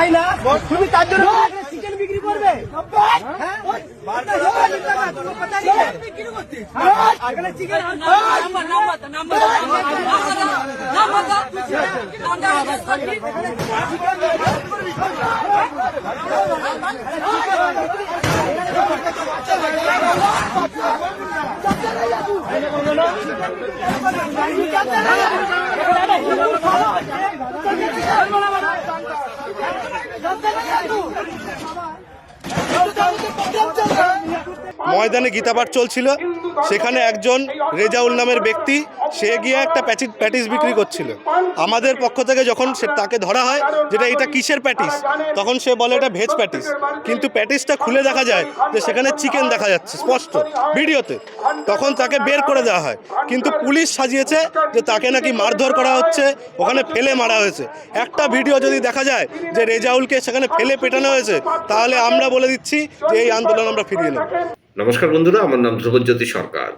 খাই না তুমি তার জন্য চিকেন বিক্রি করবে হ্যাঁ? হ্যাঁ? চিকেন নাম্বার ময়দানে গীতাপাঠ চলছিল। সেখানে একজন রেজাউল নামের ব্যক্তি, সে গিয়ে একটা প্যাচি প্যাটিস বিক্রি করছিল। আমাদের পক্ষ থেকে যখন সে তাকে ধরা হয়, যেটা এটা কিসের প্যাটিস? তখন সে বলে এটা ভেজ প্যাটিস। কিন্তু প্যাটিসটা খুলে দেখা যায় যে সেখানে চিকেন দেখা যাচ্ছে, স্পষ্ট, ভিডিওতে। তখন তাকে বের করে দেওয়া হয়। কিন্তু পুলিশ সাজিয়েছে যে তাকে নাকি মারধর করা হচ্ছে, ওখানে ফেলে মারা হয়েছে। একটা ভিডিও যদি দেখা যায় যে রেজাউলকে সেখানে ফেলে পেটানো হয়েছে, তাহলে আমরা বলে দিচ্ছি যে এই আন্দোলন আমরা ফিরিয়ে নেব। নমস্কার বন্ধুরা, আমার নাম ধ্রুবজ্যোতি সরকার।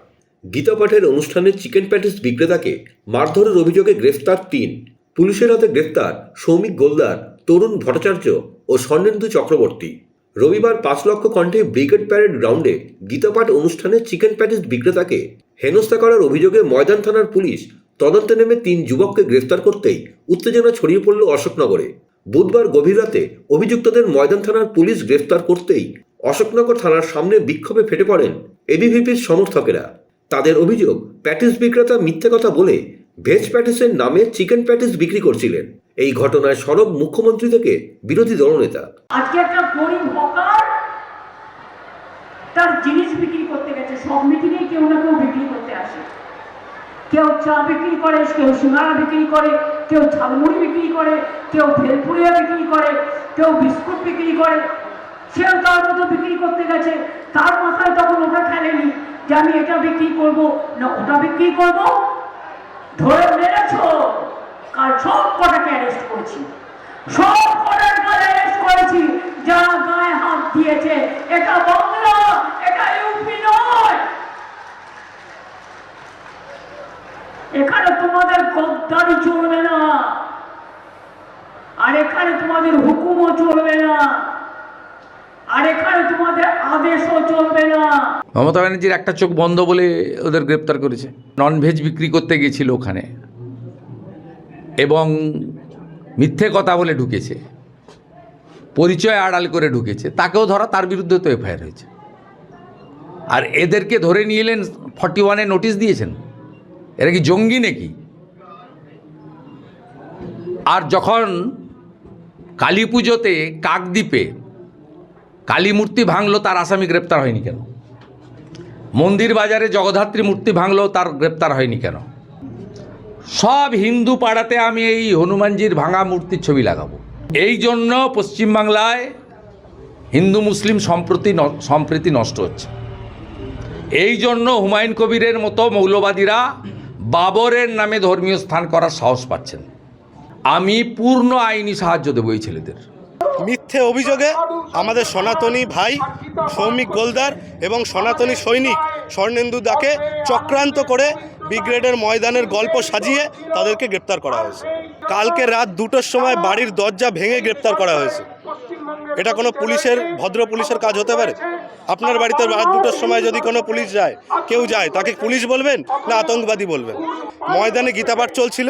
গীতা পাঠের অনুষ্ঠানে চিকেন প্যাটিস বিক্রেতাকে মারধরের অভিযোগে গ্রেফতার তিন। পুলিশের হাতে গ্রেফতার সৌমিক গোলদার, তরুণ ভট্টাচার্য ও স্বর্ণেন্দু চক্রবর্তী। রবিবার পাঁচ লক্ষ কণ্ঠে ব্রিগেড প্যারেড গ্রাউন্ডে গীতাপাঠ অনুষ্ঠানে চিকেন প্যাটিস বিক্রেতাকে হেনস্থা করার অভিযোগে ময়দান থানার পুলিশ তদন্তে নেমে তিন যুবককে গ্রেফতার করতেই উত্তেজনা ছড়িয়ে পড়ল অশোকনগরে। বুধবার গভীর রাতে অভিযুক্তদের ময়দান থানার পুলিশ গ্রেফতার করতেই অশোকনগর থানার সামনে বিক্ষোভে ফেটে পড়েন এবিভিপির সমর্থকেরা। তাদের অভিযোগ, প্যাটিস বিক্রেতা মিথ্যে কথা বলে ভেজ প্যাটিসের নামে চিকেন প্যাটিস বিক্রি করছিলেন। এই ঘটনায় সরব মুখ্যমন্ত্রী থেকে বিরোধী দলনেতা। আজকে একটা গরিব হকার তার জিনিস বিক্রি করতে গেছে। সব মিটিংয়ে কেউ না কেউ বিক্রি করতে আসে। কেউ চা বিক্রি করে, কেউ সিঙ্গারা বিক্রি করে, কেউ ঝালমুড়ি বিক্রি করে, কেউ ভেলপুরিয়া বিক্রি করে, কেউ বিস্কুট বিক্রি করে। সেও তার মতো বিক্রি করতে গেছে, তার মাথায় তখন ওটা খেলেনি যে আমি এটা বিক্রি করব। না, ওটা বিক্রি করব? ধরে মেরেছ? কাল সব কটাকে অ্যারেস্ট করেছি। সব কটার অ্যারেস্ট করেছি যারা গায়ে হাত দিয়েছে। এটা বাংলা, এটা ইউপি নয়। এখানে তোমাদের গদ্দারি চলবে না। আর এখানে তোমাদের হুকুমও চলবে না। আর এখানে তোমাদের আদেশও চলবে না। মমতা ব্যানার্জির একটা চোখ বন্ধ বলে ওদের গ্রেপ্তার করেছে। ননভেজ বিক্রি করতে গেছিল ওখানে। এবং মিথ্যে কথা বলে ঢুকেছে। পরিচয় আড়াল করে ঢুকেছে। তাকেও ধরা, তার বিরুদ্ধে তো এফআইআর হয়েছে। আর এদেরকে ধরে নিয়ে এলেন ফর্টি ওয়ানে নোটিশ দিয়েছেন? এরা কি জঙ্গি নাকি? আর যখন কালী পুজোতে কাকদ্বীপে কালী মূর্তি ভাঙলো তার আসামি গ্রেপ্তার হয়নি কেন? মন্দির বাজারে জগদ্ধাত্রী মূর্তি ভাঙলো তার গ্রেপ্তার হয়নি কেন? সব হিন্দু পাড়াতে আমি এই হনুমানজির ভাঙা মূর্তির ছবি লাগাবো। এই জন্য পশ্চিমবাংলায় হিন্দু মুসলিম সম্প্রতি সম্প্রীতি নষ্ট হচ্ছে। এই জন্য হুমায়ুন কবিরের মতো মৌলবাদীরা বাবরের নামে ধর্মীয় স্থান করার সাহস পাচ্ছেন আমি পূর্ণ আইনি সাহায্য দেবো এই ছেলেদের। মিথ্যে অভিযোগে আমাদের সনাতনী ভাই, সৌমিক গোলদার এবং সনাতনী সৈনিক স্বর্ণেন্দু দাকে চক্রান্ত করে ব্রিগেডের ময়দানের গল্প সাজিয়ে তাদেরকে গ্রেপ্তার করা হয়েছে। কালকে রাত দুটোর সময় বাড়ির দরজা ভেঙে গ্রেপ্তার করা হয়েছে। এটা কোনো পুলিশের, ভদ্র পুলিশের কাজ হতে পারে? আপনার বাড়িতে রাত দুটোর সময় যদি কোনো পুলিশ যায়, কেউ যায়, তাকে পুলিশ বলবেন না আতঙ্কবাদী বলবেন? ময়দানে গীতাপাঠ চলছিল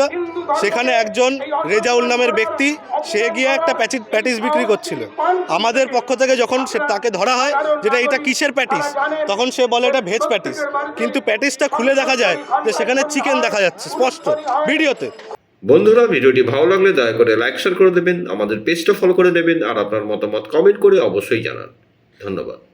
সেখানে একজন রেজাউল নামের ব্যক্তি, সে গিয়ে একটা প্যাচি প্যাটিস বিক্রি করছিল। আমাদের পক্ষ থেকে যখন সে তাকে ধরা হয়, যেটা এটা কিসের প্যাটিস? তখন সে বলে এটা ভেজ প্যাটিস। কিন্তু প্যাটিসটা খুলে দেখা যায় যে সেখানে চিকেন দেখা যাচ্ছে, স্পষ্ট, ভিডিওতে। বন্ধুরা, ভিডিওটি ভালো লাগলে দয়া করে লাইক শেয়ার করে দেবেন, আমাদের পেজটা ফলো করে দেবেন, আর আপনার মতামত কমেন্ট করে অবশ্যই জানান। ধন্যবাদ।